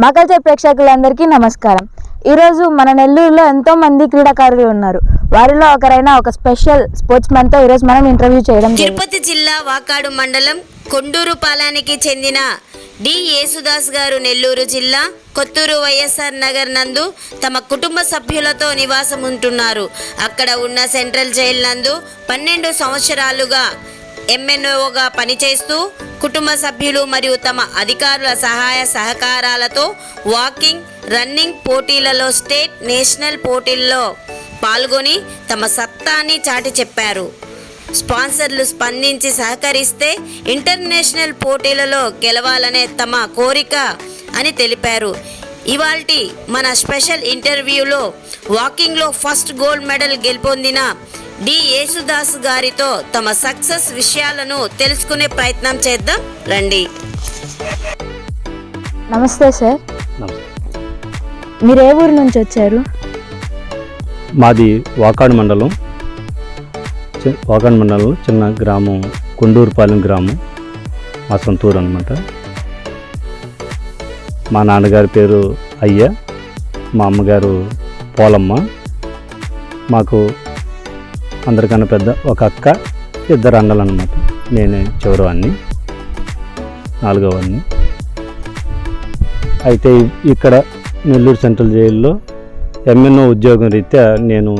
మా కల్చర్ ప్రేక్షకులందరికీ నమస్కారం. ఈరోజు మన నెల్లూరులో ఎంతోమంది క్రీడాకారులు ఉన్నారు. వారిలో ఒకరైన ఒక స్పెషల్ స్పోర్ట్స్ మ్యాన్తో ఈరోజు మనం ఇంటర్వ్యూ చేయడం తిరుపతి జిల్లా వాకాడు మండలం కొండూరు పాలానికి చెందిన డి. యేసుదాస్ గారు నెల్లూరు జిల్లా కొత్తూరు వైఎస్ఆర్ నగర్ నందు తమ కుటుంబ సభ్యులతో నివాసం ఉంటున్నారు అక్కడ ఉన్న సెంట్రల్ జైలు నందు పన్నెండు సంవత్సరాలుగా ఎంఎన్ఓగా పనిచేస్తూ కుటుంబ సభ్యులు మరియు తమ అధికారుల సహాయ సహకారాలతో వాకింగ్ రన్నింగ్ పోటీలలో స్టేట్ నేషనల్ పోటీల్లో పాల్గొని తమ సత్తాన్ని చాటి చెప్పారు. స్పాన్సర్లు స్పందించి సహకరిస్తే ఇంటర్నేషనల్ పోటీలలో గెలవాలనే తమ కోరిక అని తెలిపారు. ఇవాల్టి మన స్పెషల్ ఇంటర్వ్యూలో వాకింగ్లో ఫస్ట్ గోల్డ్ మెడల్ గెలుపొందిన డి. యేసుదాస్ గారితో తమ సక్సెస్ విషయాలను తెలుసుకునే ప్రయత్నం చేద్దాం. రండి. నమస్తే సార్. మీరు ఏ ఊరు నుంచి వచ్చారు? మాది వాకాడు మండలం. వాకాడు మండలంలో చిన్న గ్రామం కొండూరుపాలెం గ్రామం. మా సొంతూరు అనమాట మా నాన్నగారి పేరు అయ్య. మా అమ్మగారు పోలమ్మ. మాకు అందరికన్నా పెద్ద ఒక అక్క ఇద్దరు అన్నలు అనమాట నేనే చివరివాడిని నాలుగోవాడిని అయితే ఇక్కడ నెల్లూరు సెంట్రల్ జైల్లో ఎంఎన్ఓ ఉద్యోగం రీత్యా నేను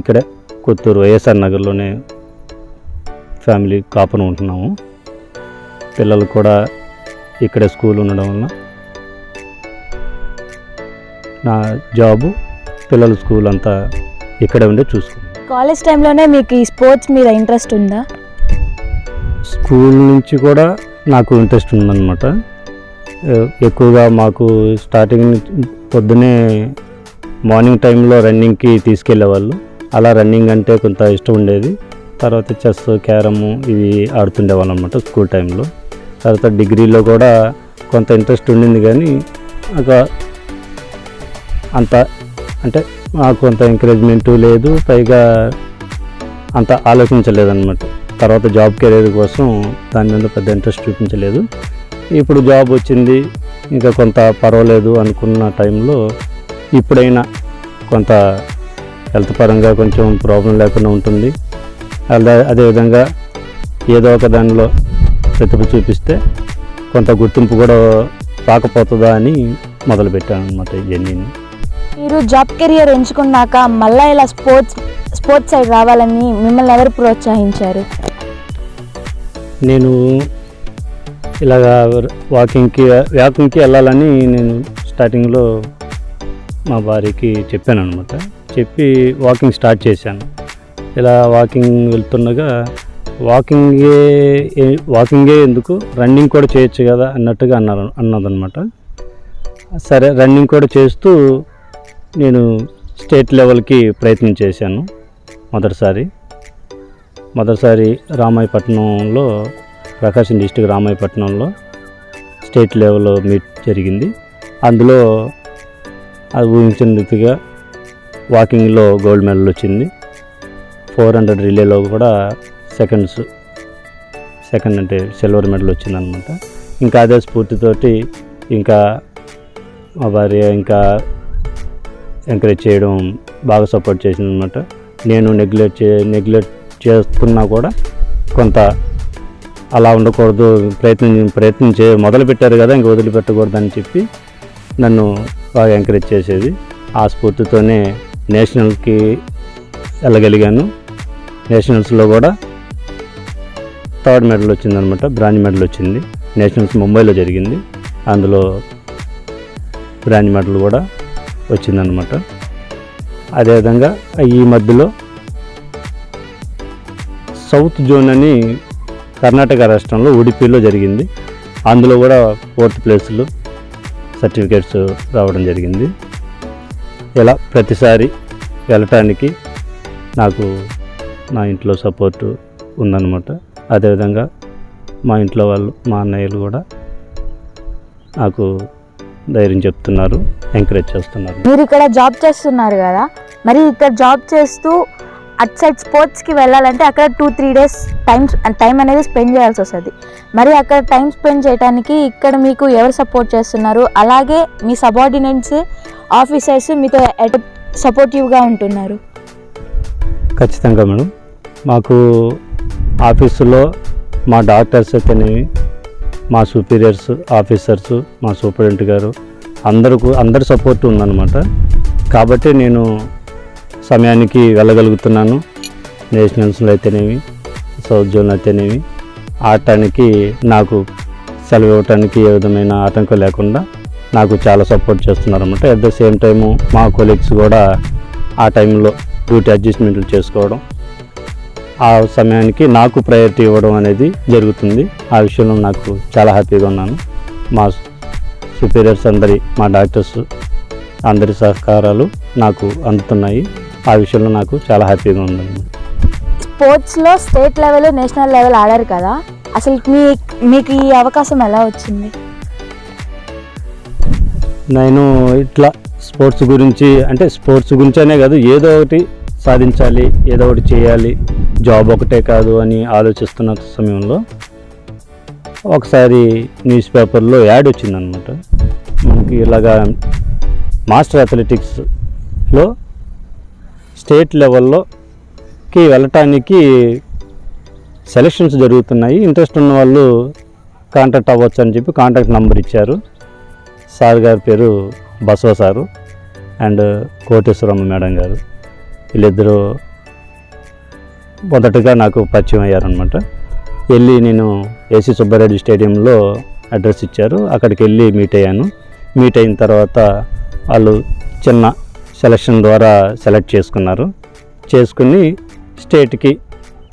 ఇక్కడ కొత్తూరు వైఎస్ఆర్ నగర్లోనే ఫ్యామిలీ కాపును ఉంటున్నాము. పిల్లలు కూడా ఇక్కడే స్కూల్ ఉండడం వల్ల నా జాబు పిల్లల స్కూల్ అంతా ఇక్కడే ఉండే చూసుకున్నాను. కాలేజ్ టైంలోనే మీకు ఈ స్పోర్ట్స్ మీద ఇంట్రెస్ట్ ఉందా? స్కూల్ నుంచి కూడా నాకు ఇంట్రెస్ట్ ఉందన్నమాట. ఎక్కువగా మాకు స్టార్టింగ్ నుంచి పొద్దునే మార్నింగ్ టైంలో రన్నింగ్కి తీసుకెళ్ళేవాళ్ళు అలా రన్నింగ్ అంటే కొంత ఇష్టం ఉండేది. తర్వాత చెస్ క్యారము ఇవి ఆడుతుండేవాళ్ళం అనమాట స్కూల్ టైంలో తర్వాత డిగ్రీలో కూడా కొంత ఇంట్రెస్ట్ ఉండింది కానీ ఒక అంత అంటే నాకు అంత ఎంకరేజ్మెంటు లేదు. పైగా అంత ఆలోచించలేదన్నమాట. తర్వాత జాబ్ కెరీర్ కోసం దాని మీద పెద్ద ఇంట్రెస్ట్ చూపించలేదు. ఇప్పుడు జాబ్ వచ్చింది. ఇంకా కొంత పర్వాలేదు అనుకున్న టైంలో ఇప్పుడైనా కొంత హెల్త్ పరంగా కొంచెం ప్రాబ్లం లేకుండా ఉంటుంది. అలా అదేవిధంగా ఏదో ఒక దానిలో ప్రతిభ చూపిస్తే కొంత గుర్తింపు కూడా రాకపోతుందా అని మొదలుపెట్టాను అనమాట ఈ జర్నీని మీరు జాబ్ కెరియర్ ఎంచుకున్నాక మళ్ళీ ఇలా స్పోర్ట్స్ స్పోర్ట్స్ సైడ్ రావాలని మిమ్మల్ని ఎవరు ప్రోత్సహించారు? నేను ఇలాగా వాకింగ్కి వాకింగ్కి వెళ్ళాలని నేను స్టార్టింగ్లో మా భార్యకి చెప్పాను అనమాట చెప్పి వాకింగ్ స్టార్ట్ చేశాను. ఇలా వాకింగ్ వెళ్తుండగా వాకింగే వాకింగే ఎందుకు? రన్నింగ్ కూడా చేయొచ్చు కదా అన్నట్టుగా అన్నారు అన్నదనమాట సరే రన్నింగ్ కూడా చేస్తూ నేను స్టేట్ లెవెల్కి ప్రయత్నం చేశాను మొదటిసారి. మొదటిసారి రామాయపట్నంలో ప్రకాశం డిస్టిక్ రామాయపట్నంలో స్టేట్ లెవెల్లో మీట్ జరిగింది. అందులో అది ఊహించిన రీతిగా వాకింగ్లో గోల్డ్ మెడల్ వచ్చింది. ఫోర్ హండ్రెడ్ రిలేలో కూడా సెకండ్స్ సెకండ్ అంటే సిల్వర్ మెడల్ వచ్చిందనమాట. ఇంకా అదే స్ఫూర్తితోటి ఇంకా మా భార్య ఇంకా ఎంకరేజ్ చేయడం బాగా సపోర్ట్ చేసిందనమాట నేను నెగ్లెక్ట్ చే నెగ్లెక్ట్ చేస్తున్నా కూడా కొంత అలా ఉండకూడదు ప్రయత్నం ప్రయత్నం చే మొదలు పెట్టారు కదా ఇంక వదిలిపెట్టకూడదు అని చెప్పి నన్ను బాగా ఎంకరేజ్ చేసేది. ఆ స్ఫూర్తితోనే నేషనల్కి వెళ్ళగలిగాను. నేషనల్స్లో కూడా థర్డ్ మెడల్ వచ్చిందనమాట బ్రాంజ్ మెడల్ వచ్చింది. నేషనల్స్ ముంబైలో జరిగింది. అందులో బ్రాంజ్ మెడల్ కూడా వచ్చిందనమాట అదేవిధంగా ఈ మధ్యలో సౌత్ జోన్ అని కర్ణాటక రాష్ట్రంలో ఉడిపిలో జరిగింది. అందులో కూడా ఫోర్త్ ప్లేస్లో సర్టిఫికేట్స్ రావడం జరిగింది. ఇలా ప్రతిసారి వెళ్ళటానికి నాకు నా ఇంట్లో సపోర్టు ఉందన్నమాట. అదేవిధంగా మా ఇంట్లో వాళ్ళు మా అన్నయ్యలు కూడా నాకు ధైర్యం చెప్తున్నారు ఎంకరేజ్ చేస్తున్నారు. మీరు ఇక్కడ జాబ్ చేస్తున్నారు కదా మరి ఇక్కడ జాబ్ చేస్తూ అట్ సైడ్ స్పోర్ట్స్కి వెళ్ళాలంటే అక్కడ two three days time time అనేది స్పెండ్ చేయాల్సి వస్తుంది. మరి అక్కడ టైం స్పెండ్ చేయడానికి ఇక్కడ మీకు ఎవరు సపోర్ట్ చేస్తున్నారు? అలాగే మీ సబార్డినేట్స్ ఆఫీసర్స్ మీతో సపోర్టివ్గా ఉంటున్నారు? ఖచ్చితంగా మేడం. మాకు ఆఫీసులో మా డాక్టర్స్ అయితేనేమి మా సూపీరియర్స్ ఆఫీసర్స్ మా సూపరింటెండెంట్ గారు అందరికి అందరి సపోర్ట్ ఉందన్నమాట. కాబట్టి నేను సమయానికి వెళ్ళగలుగుతున్నాను. నేషనల్స్లో అయితేనేవి సౌత్ జోన్లో అయితేనేవి ఆడటానికి నాకు సెలవు ఇవ్వటానికి ఏ విధమైన ఆటంకం లేకుండా నాకు చాలా సపోర్ట్ చేస్తున్నారు అనమాట అట్ ద సేమ్ టైము మా కొలీగ్స్ కూడా ఆ టైంలో డ్యూటీ అడ్జస్ట్మెంట్లు చేసుకోవడం ఆ సమయానికి నాకు ప్రయారిటీ ఇవ్వడం అనేది జరుగుతుంది. ఆ విషయంలో నాకు చాలా హ్యాపీగా ఉన్నాను. మా సుపీరియర్స్ అందరి మా డాక్టర్స్ అందరి సహకారాలు నాకు అందుతున్నాయి. ఆ విషయంలో నాకు చాలా హ్యాపీగా ఉందండి. స్పోర్ట్స్లో స్టేట్ లెవెల్ నేషనల్ లెవెల్ ఆడారు కదా. అసలు మీ మీకు ఈ అవకాశం ఎలా వచ్చింది? నేను ఇట్లా స్పోర్ట్స్ గురించి అంటే స్పోర్ట్స్ గురించి అనే కాదు ఏదో ఒకటి సాధించాలి ఏదో ఒకటి చేయాలి జాబ్ ఒకటే కాదు అని ఆలోచిస్తున్న సమయంలో ఒకసారి న్యూస్ పేపర్లో యాడ్ వచ్చిందనమాట. మనకి ఇలాగా మాస్టర్ అథ్లెటిక్స్లో స్టేట్ లెవెల్లోకి వెళ్ళటానికి సెలక్షన్స్ జరుగుతున్నాయి. ఇంట్రెస్ట్ ఉన్న వాళ్ళు కాంటాక్ట్ అవ్వచ్చు అని చెప్పి కాంటాక్ట్ నెంబర్ ఇచ్చారు. సార్ గారి పేరు Basava sir and Koteswaramma madam గారు. వీళ్ళిద్దరూ మొదటగా నాకు పరిచయం అయ్యారనమాట వెళ్ళి నేను ఏసీ సుబ్బారెడ్డి స్టేడియంలో అడ్రస్ ఇచ్చారు. అక్కడికి వెళ్ళి మీట్ అయ్యాను. మీట్ అయిన తర్వాత వాళ్ళు చిన్న సెలక్షన్ ద్వారా సెలెక్ట్ చేసుకున్నారు. చేసుకుని స్టేట్కి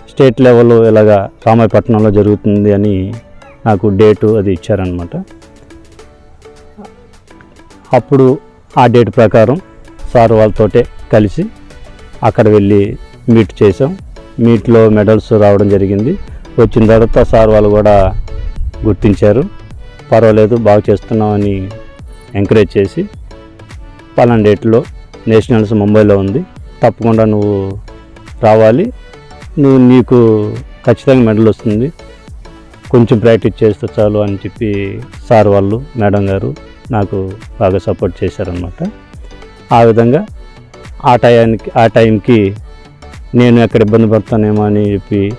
స్టేట్ లెవెల్ ఇలాగా రామాయపట్నంలో జరుగుతుంది అని నాకు డేటు అది ఇచ్చారనమాట అప్పుడు ఆ డేట్ ప్రకారం సార్ వాళ్ళతోటే కలిసి అక్కడ వెళ్ళి మీట్ చేసాం మీట్లో మెడల్స్ రావడం జరిగింది. వచ్చిన తర్వాత సార్ వాళ్ళు కూడా గుర్తించారు. పర్వాలేదు బాగా చేస్తున్నామని ఎంకరేజ్ చేసి పలానా డేట్లో నేషనల్స్ ముంబైలో ఉంది. తప్పకుండా నువ్వు రావాలి. నువ్వు నీకు ఖచ్చితంగా మెడల్ వస్తుంది. కొంచెం ప్రాక్టీస్ చేస్తే చాలు అని చెప్పి సార్ వాళ్ళు మేడం గారు నాకు బాగా సపోర్ట్ చేశారనమాట ఆ విధంగా ఆ టయానికి ఆ టైంకి నేను ఎక్కడ ఇబ్బంది పడతానేమో అని చెప్పి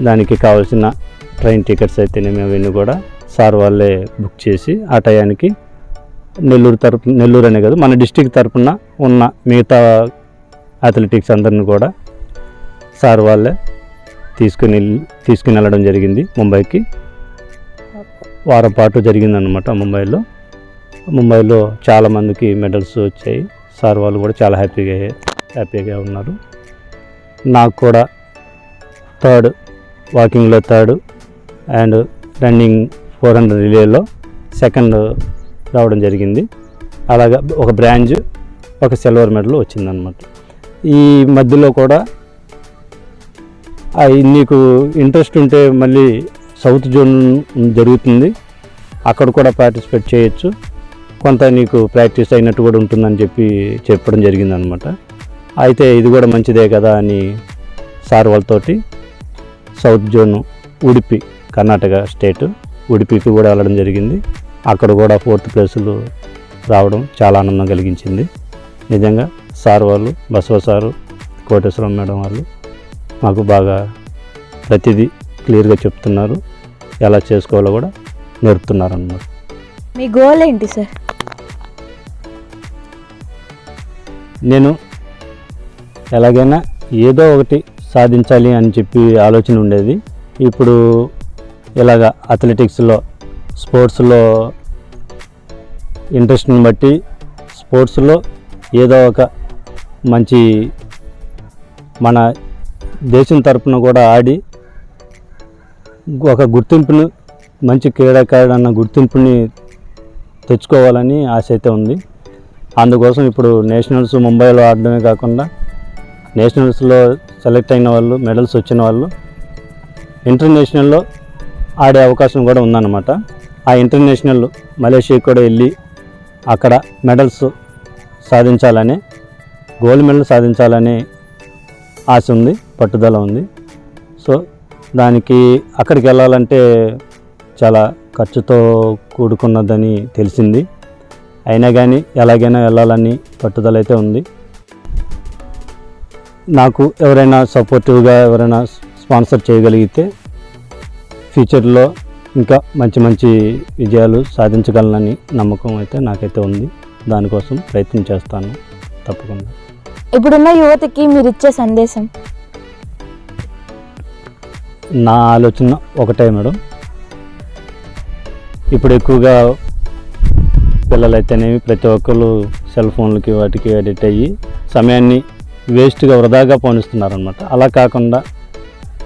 దానికి కావాల్సిన ట్రైన్ టికెట్స్ అయితేనేమి అవన్నీ కూడా సార్ వాళ్ళే బుక్ చేసి ఆ టయానికి నెల్లూరు తరపు నెల్లూరు అనే కాదు మన డిస్టిక్ తరపున ఉన్న మిగతా అథ్లెటిక్స్ అందరిని కూడా సార్ వాళ్ళే తీసుకుని వెళ్ళి- తీసుకుని వెళ్ళడం జరిగింది ముంబైకి. వారం పాటు జరిగిందనమాట ముంబైలో. ముంబైలో చాలామందికి మెడల్స్ వచ్చాయి. సార్ వాళ్ళు కూడా చాలా హ్యాపీగా హ్యాపీగా ఉన్నారు. నాకు కూడా third వాకింగ్లో third and running four hundred రిలేలో second రావడం జరిగింది. అలాగా ఒక బ్రాంజ్ ఒక సిల్వర్ మెడల్ వచ్చిందనమాట ఈ మధ్యలో కూడా ఆ, నీకు ఇంట్రెస్ట్ ఉంటే మళ్ళీ సౌత్ జోన్ జరుగుతుంది. అక్కడ కూడా పార్టిసిపేట్ చేయొచ్చు. కొంత నీకు ప్రాక్టీస్ అయినట్టు కూడా ఉంటుందని చెప్పి చెప్పడం జరిగిందనమాట అయితే ఇది కూడా మంచిదే కదా అని సార్ వాళ్ళతోటి south zone Udupi Karnataka state ఉడిపికి కూడా వెళ్ళడం జరిగింది. అక్కడ కూడా ఫోర్త్ ప్లేసులు రావడం చాలా ఆనందం కలిగించింది. నిజంగా సార్ వాళ్ళు బసవ సారు కోటేశ్వరం మేడం వాళ్ళు మాకు బాగా ప్రతిదీ క్లియర్గా చెప్తున్నారు. ఎలా చేసుకోవాలో కూడా నేర్పుతున్నారు అన్నమాట మీ గోల్ ఏంటి సార్? నేను ఎలాగైనా ఏదో ఒకటి సాధించాలి అని చెప్పి ఆలోచన ఉండేది. ఇప్పుడు ఇలాగ అథ్లెటిక్స్లో స్పోర్ట్స్లో ఇంట్రెస్ట్ని బట్టి స్పోర్ట్స్లో ఏదో ఒక మంచి మన దేశం తరపున కూడా ఆడి ఒక గుర్తింపును మంచి క్రీడాకారుడు అన్న గుర్తింపుని తెచ్చుకోవాలని ఆశ అయితే ఉంది. అందుకోసం ఇప్పుడు నేషనల్స్ ముంబైలో ఆడడమే కాకుండా నేషనల్స్లో సెలెక్ట్ అయిన వాళ్ళు మెడల్స్ వచ్చిన వాళ్ళు ఇంటర్నేషనల్లో ఆడే అవకాశం కూడా ఉందన్నమాట. ఆ ఇంటర్నేషనల్ మలేషియా కూడా వెళ్ళి అక్కడ మెడల్స్ సాధించాలని గోల్డ్ మెడల్ సాధించాలని ఆశ ఉంది పట్టుదల ఉంది. సో దానికి అక్కడికి వెళ్ళాలంటే చాలా ఖర్చుతో కూడుకున్నదని తెలిసింది. అయినా కానీ ఎలాగైనా వెళ్ళాలని పట్టుదల అయితే ఉంది. నాకు ఎవరైనా సపోర్టివ్గా ఎవరైనా స్పాన్సర్ చేయగలిగితే ఫ్యూచర్లో ఇంకా మంచి మంచి విజయాలు సాధించగలనని నమ్మకం అయితే నాకైతే ఉంది. దానికోసం ప్రయత్నం చేస్తాను. తప్పకుండా. ఇప్పుడున్న యువతకి మీరు ఇచ్చే సందేశం? నా ఆలోచన ఒకటే మేడం. ఇప్పుడు ఎక్కువగా పిల్లలైతేనేమి ప్రతి ఒక్కరు సెల్ ఫోన్లకి వాటికి అడిక్ట్ అయ్యి సమయాన్ని వేస్ట్గా వృధాగా పోనిస్తున్నారనమాట అలా కాకుండా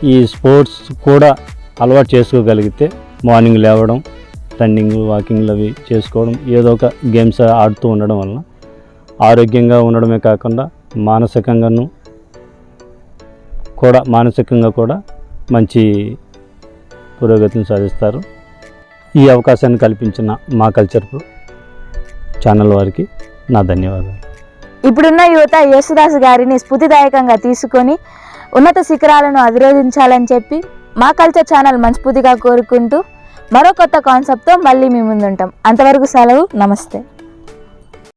ఈ స్పోర్ట్స్ కూడా అలవాటు చేసుకోగలిగితే మార్నింగ్ లేవడం రన్నింగ్ వాకింగ్లు అవి చేసుకోవడం ఏదో ఒక గేమ్స్ ఆడుతూ ఉండడం వలన ఆరోగ్యంగా ఉండడమే కాకుండా మానసికంగాను కూడా మానసికంగా కూడా మంచి పురోగతిని సాధిస్తారు. ఈ అవకాశాన్ని కల్పించిన మా కల్చర్ ఛానల్ వారికి నా ధన్యవాదాలు. ఇప్పుడున్న యువత యేసుదాస్ గారిని స్ఫూర్తిదాయకంగా తీసుకొని ఉన్నత శిఖరాలను అధిరోధించాలని చెప్పి మా కల్చర్ ఛానల్ మనస్ఫూర్తిగా కోరుకుంటూ మరో కొత్త కాన్సెప్ట్తో మళ్ళీ మీ ముందుంటాం. అంతవరకు సెలవు. నమస్తే.